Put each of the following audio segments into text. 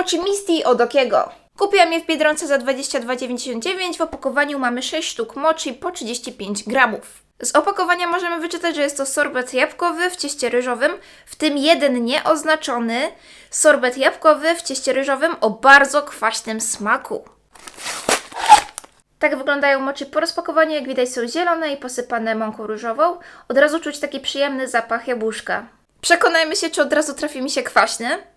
mochi misty od Okiego. Kupiłam je w Biedronce za 22,99. W opakowaniu mamy 6 sztuk mochi po 35 gramów. Z opakowania możemy wyczytać, że jest to sorbet jabłkowy w cieście ryżowym, w tym jeden nieoznaczony sorbet jabłkowy w cieście ryżowym o bardzo kwaśnym smaku. Tak wyglądają moczy po rozpakowaniu. Jak widać są zielone i posypane mąką ryżową. Od razu czuć taki przyjemny zapach jabłuszka. Przekonajmy się, czy od razu trafi mi się kwaśny.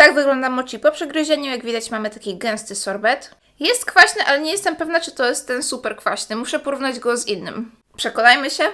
Tak wygląda mochi po przegryzieniu. Jak widać mamy taki gęsty sorbet. Jest kwaśny, ale nie jestem pewna, czy to jest ten super kwaśny. Muszę porównać go z innym. Przekonajmy się.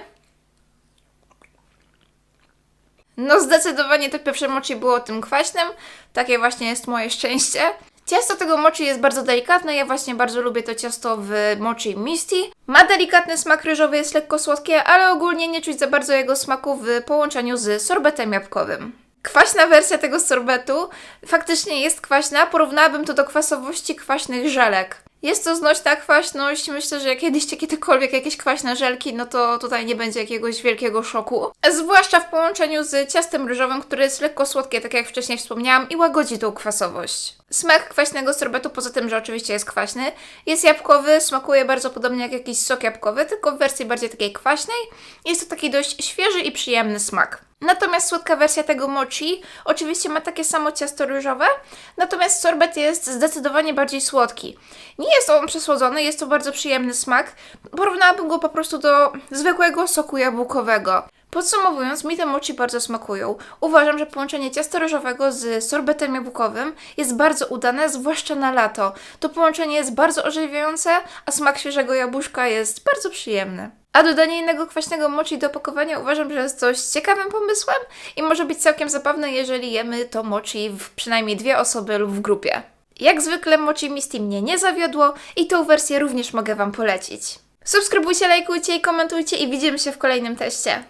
No zdecydowanie to pierwsze mochi było tym kwaśnym. Takie właśnie jest moje szczęście. Ciasto tego mochi jest bardzo delikatne. Ja właśnie bardzo lubię to ciasto w mochi misty. Ma delikatny smak ryżowy, jest lekko słodkie, ale ogólnie nie czuć za bardzo jego smaku w połączeniu z sorbetem jabłkowym. Kwaśna wersja tego sorbetu faktycznie jest kwaśna. Porównałabym to do kwasowości kwaśnych żelek. Jest to znośna kwaśność. Myślę, że jak jedliście kiedykolwiek jakieś kwaśne żelki, no to tutaj nie będzie jakiegoś wielkiego szoku. Zwłaszcza w połączeniu z ciastem ryżowym, które jest lekko słodkie, tak jak wcześniej wspomniałam, i łagodzi tą kwasowość. Smak kwaśnego sorbetu, poza tym, że oczywiście jest kwaśny, jest jabłkowy, smakuje bardzo podobnie jak jakiś sok jabłkowy, tylko w wersji bardziej takiej kwaśnej. Jest to taki dość świeży i przyjemny smak. Natomiast słodka wersja tego mochi oczywiście ma takie samo ciasto ryżowe, natomiast sorbet jest zdecydowanie bardziej słodki. Nie jest on przesłodzony, jest to bardzo przyjemny smak. Porównałabym go po prostu do zwykłego soku jabłkowego. Podsumowując, mi te mochi bardzo smakują. Uważam, że połączenie ciasta ryżowego z sorbetem jabłkowym jest bardzo udane, zwłaszcza na lato. To połączenie jest bardzo ożywiające, a smak świeżego jabłuszka jest bardzo przyjemny. A dodanie innego kwaśnego mochi do opakowania uważam, że jest dość ciekawym pomysłem i może być całkiem zabawne, jeżeli jemy to mochi w przynajmniej dwie osoby lub w grupie. Jak zwykle mochi Misty mnie nie zawiodło i tą wersję również mogę Wam polecić. Subskrybujcie, lajkujcie i komentujcie i widzimy się w kolejnym teście.